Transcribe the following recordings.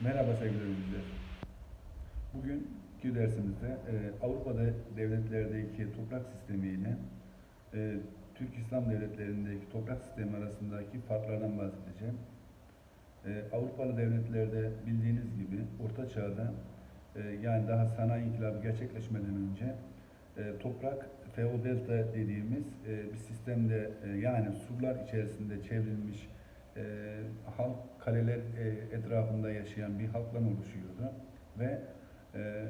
Merhaba sevgili öğrenciler. Bugünkü dersimizde e, Avrupa'da devletlerdeki toprak sistemi ile e, Türk İslam devletlerindeki toprak sistemi arasındaki farklardan bahsedeceğim. E, Avrupalı devletlerde bildiğiniz gibi Orta Çağ'da e, yani daha sanayi inkılabı gerçekleşmeden önce e, toprak feodalite dediğimiz e, bir sistemde e, yani surlar içerisinde çevrilmiş e, halk kaleler e, etrafında yaşayan bir halktan oluşuyordu ve e,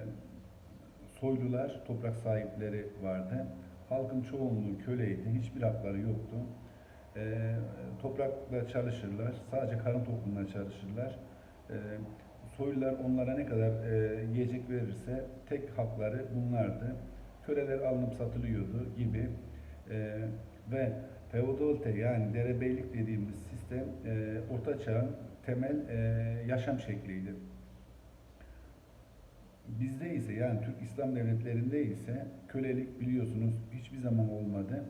soylular toprak sahipleri vardı. Halkın çoğunluğu köleydi, hiçbir hakları yoktu. E, toprakla çalışırlar, sadece karın toplumuna çalışırlar. E, soylular onlara ne kadar e, yiyecek verirse tek hakları bunlardı. Köleler alınıp satılıyordu gibi e, ve feodalite yani derebeylik dediğimiz sistem e, Orta Çağ'ın temel e, yaşam şekliydi. Bizde ise yani Türk İslam devletlerinde ise kölelik biliyorsunuz hiçbir zaman olmadı.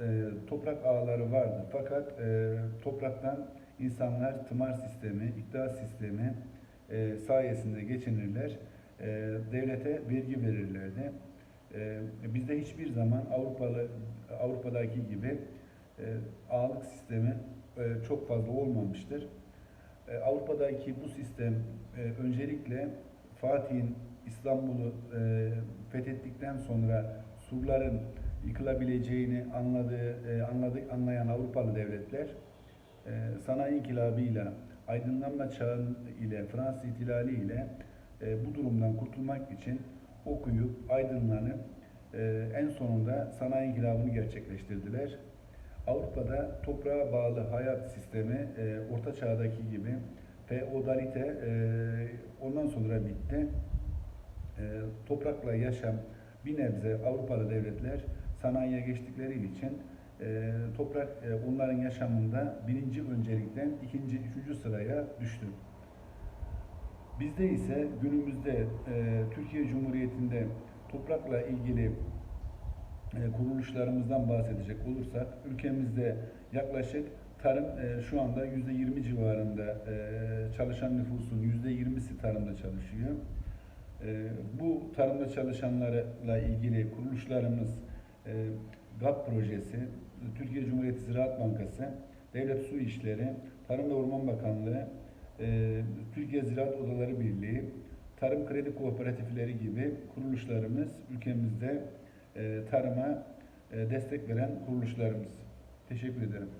E, toprak ağları vardı fakat e, topraktan insanlar tımar sistemi, iktidar sistemi e, sayesinde geçinirler. E, devlete vergi verirlerdi. E, bizde hiçbir zaman Avrupalı Avrupa'daki gibi e, ağalık sistemi e, çok fazla olmamıştır. E, Avrupa'daki bu sistem öncelikle Fatih'in İstanbul'u fethettikten sonra surların yıkılabileceğini anladığı, e, anladı, anlayan Avrupalı devletler sanayi inkılabıyla, aydınlanma çağı ile, Fransız ihtilali ile bu durumdan kurtulmak için okuyup, aydınlanıp en sonunda sanayi inkılabını gerçekleştirdiler. Avrupa'da toprağa bağlı hayat sistemi e, Orta Çağ'daki gibi feodalite e, ondan sonra bitti. E, toprakla yaşam bir nebze Avrupalı devletler sanayiye geçtikleri için e, toprak e, onların yaşamında birinci öncelikten ikinci, üçüncü sıraya düştü. Bizde ise günümüzde e, Türkiye Cumhuriyeti'nde toprakla ilgili kuruluşlarımızdan bahsedecek olursak ülkemizde yaklaşık tarım e, şu anda yüzde yirmi civarında e, çalışan nüfusun yüzde yirmisi tarımda çalışıyor. E, bu tarımda çalışanlarla ilgili kuruluşlarımız e, GAP projesi, Türkiye Cumhuriyeti Ziraat Bankası, Devlet Su İşleri, Tarım ve Orman Bakanlığı, e, Türkiye Ziraat Odaları Birliği, Tarım Kredi Kooperatifleri gibi kuruluşlarımız ülkemizde e, tarıma e, destek veren kuruluşlarımız. Teşekkür ederim.